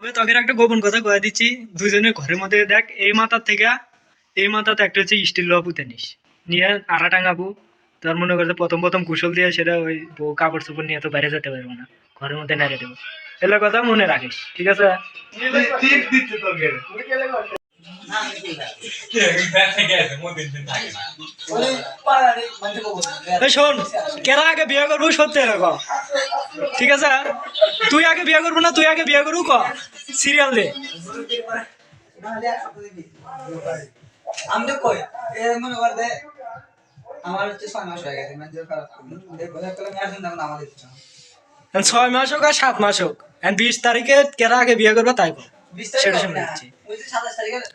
তবে তোকে একটা গোপন কথা কয়ে দিচ্ছি। দুজনের ঘরের মধ্যে দেখ, এই মাথার থেকে, এই মাথাতে একটা হচ্ছে স্টিল লোহা পুঁতে নিস। নিয়ে আড়া টাঙাবো। তার মনে করতে প্রথম প্রথম কুশল দিয়ে সেটা ওই কাপড় চোপড় নিয়ে তো বাইরে যেতে পারব না। ঘরের মধ্যে নেড়ে দেবো। এগুলো কথা মনে রাখিস, ঠিক আছে? শোন কেরা আগে বিয়ে করব সত্যি এরকম ঠিক আছে? তুই আগে বিয়ে করব না তুই আগে বিয়ে করব ক। সিরিয়াল দে। আমি তো কই মনে কর দে আমার হচ্ছে ছয় মাস হয়ে গেছে ছয় হোক আর সাত মাস হোক। বিশ তারিখে কেরা আগে বিয়ে করবে তাই কর সেটা শুনে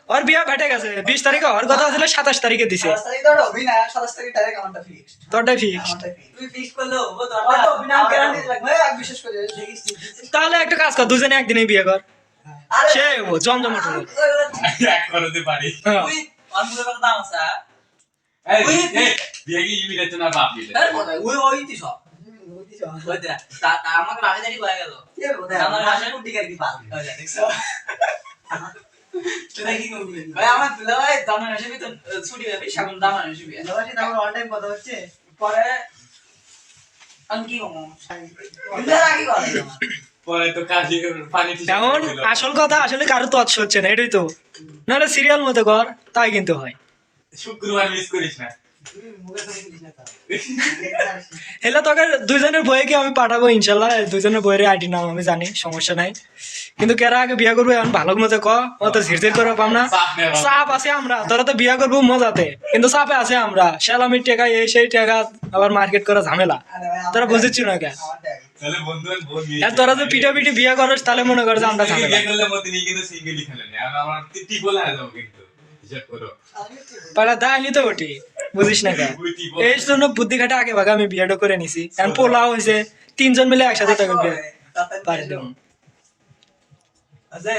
ওর বিয়ে ঘটে গেছে। বিশ তারিখে ওর কথা ছিল সাতাশ তারিখে দিছে। সাতাশ তারিখ ধরো অভিনয় সাতাশ তারিখ ডাইরেক্ট আমারটা ফিক্সড তোরটাই ফিক্স তুই ফিক্স করল ও তো অভিনয় গ্যারান্টি লাগবে। এক বিশেষ করে। দেখিস তুই। তাহলে একটা কাজ কর দুজনে একদিনে বিয়ে কর। সে জমজমাট হ্যাঁ। এই বিয়ে কি না বাপ দিলে? তার কথা ওই ওই সব। তা তা গেল। আমার কি পাল আমার দামান হিসেবে তো ছুটি হবে দামান হিসেবে আমার অল টাইম কথা হচ্ছে। পরে তো এখন আসল কথা আসলে কারও তৎস হচ্ছে না এটাই তো। নাহলে সিরিয়াল মতো কর তাই কিন্তু হয়। শুক্রবার মিস করিস না। হেলা তোকে দুজনের বইয়ে কি আমি পাঠাবো? ইনশাল্লাহ বইয়ের আইডি নাম আমি জানি সমস্যা নাই। কিন্তু কেরা আগে বিয়ে করব এখন ভালো মতো ক? অত ঝিরঝির করে পাম না? চাপ আছে আমরা তোরা তো বিয়ে করব মজাতে। কিন্তু চাপে আছে আমরা টাকা এই সেই টাকা আবার মার্কেট করা ঝামেলা। তোরা বুঝেছি না কেন? আর তোরা তো পিঠা পিঠি বিয়ে করিস তাহলে মনে কর যে আমরা ঝামেলা। পাড়া দায়নি তো ওটি বুঝিস না কেন? এই জন্য বুদ্ধি খাটা আগে ভাগে আমি বিয়েটা করে নিছি। এখন পোলাও হয়েছে তিনজন মিলে একসাথে থাকবে বিয়ে পারে দেবো। আছে